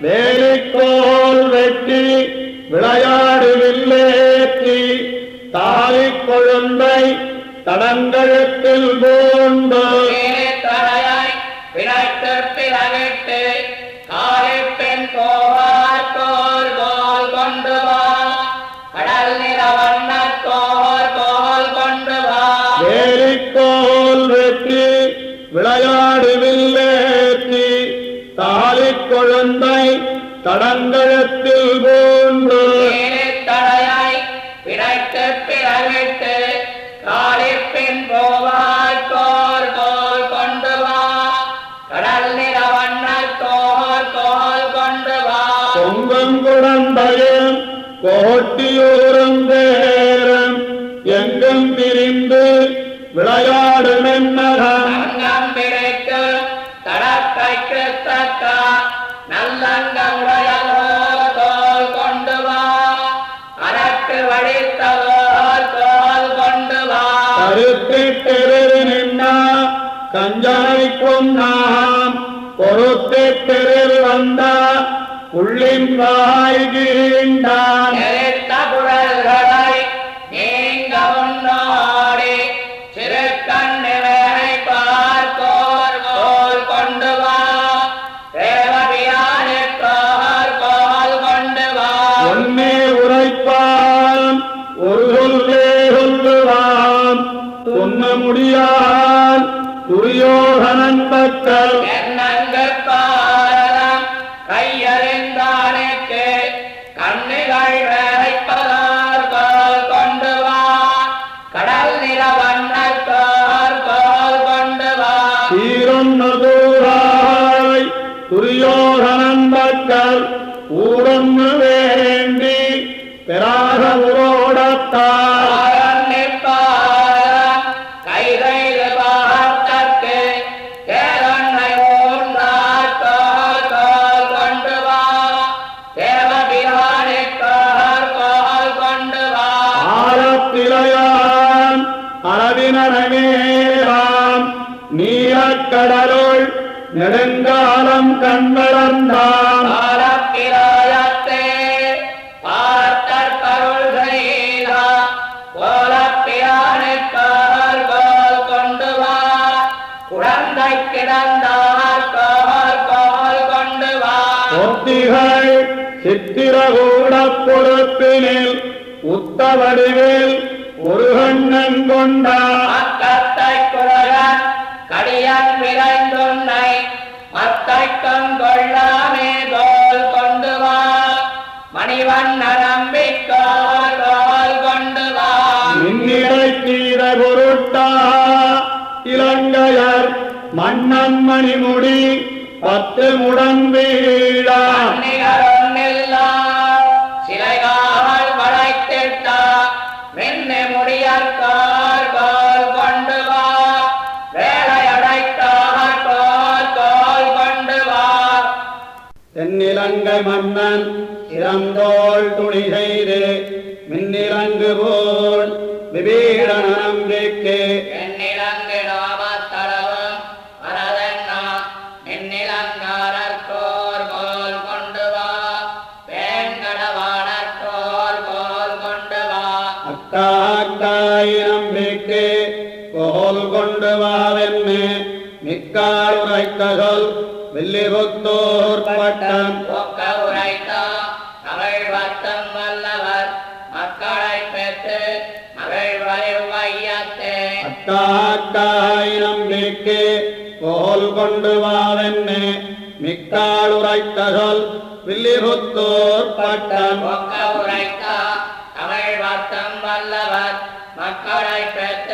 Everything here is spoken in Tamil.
வேலிக்கோல் வெட்டி விளையாடு வில்லேற்றி தாலி கொழுந்தை தடங்கழுத்தில் பூண்டு. தடையாய் தடங்கழுத்தில் பூண்டு தடையாய் பிழைத்து பிறவிட்டு காலிப்பின் போவாய் தோல் போல் கொண்டு வா. கடல் நிற வண்ண தோல் போல் கொண்டு வா. பொங்கங்குடந்தையும் கோட்டியூரும் தேரம் எங்கும் பிரிந்து விளையாடு மென்னகம் அங்கம் பிழைக்கு தடக்கைக்கு தக்க நல்லங்க உடையதோர் தோல் கொண்டு வா. அரக்கு வழித்ததோர் தோல் கொண்டு வா. கருத்திட்டெரு நின்னா கஞ்சாய் கொன்னாம் பொறுத்திட்டெரு வந்தா உள்ளின் வாய் கீண்டான் சொன்ன முடியான் துரியோகனன் பாரதம் கையறிந்தானுக்கு கண்ணிகள் வேலைப்பதார் கோல் கொண்டு வா கடல் நிற வண்ணர் கோல் கோல் கொண்டு வா சீரொன்னு தூராய் துரியோகனன் பக்கல் ஊரொன்னு கொண்டு வா. ஒத்திகள் சித்திரகூட பொறுப்பினில் உத்தவடிவில் ஒரு கண்ணன் குரகன் விரைந்துன்னை மத்தை கங்கொள்ளாமே கோல் கொண்டு வா. மணிவண்ண நம்பிக்கோல் கோல் கொண்டு வா. மின்னிடை தீர பொருட்டா. இலங்கையர் மன்னன் மணிமுடி பத்து முடன் வீழா. தென்னிலங்கை மன்னன் இறந்தோள் துணி செய்து மின்னிலங்கு போல் விபீடன நம்பிக்கை நம்பிக்கை கோல் கொண்டு வாவென்னு மிக்காள் உரைத்த சொல் வில்லிபுத்தூர் பட்டம். ஒக்க உரைத்தா தமிழ் வத்தம் வல்லவர் மக்களை பெற்று அக்காக்காய் நம்பிக்கை கோல் கொண்டு வாவென்னு. மிக்காள் உரைத்த சொல் வில்லிபுத்தூர் பட்டம். உரைத்தா தமிழ் வத்தம் வல்லவர். மக்களை பெற்று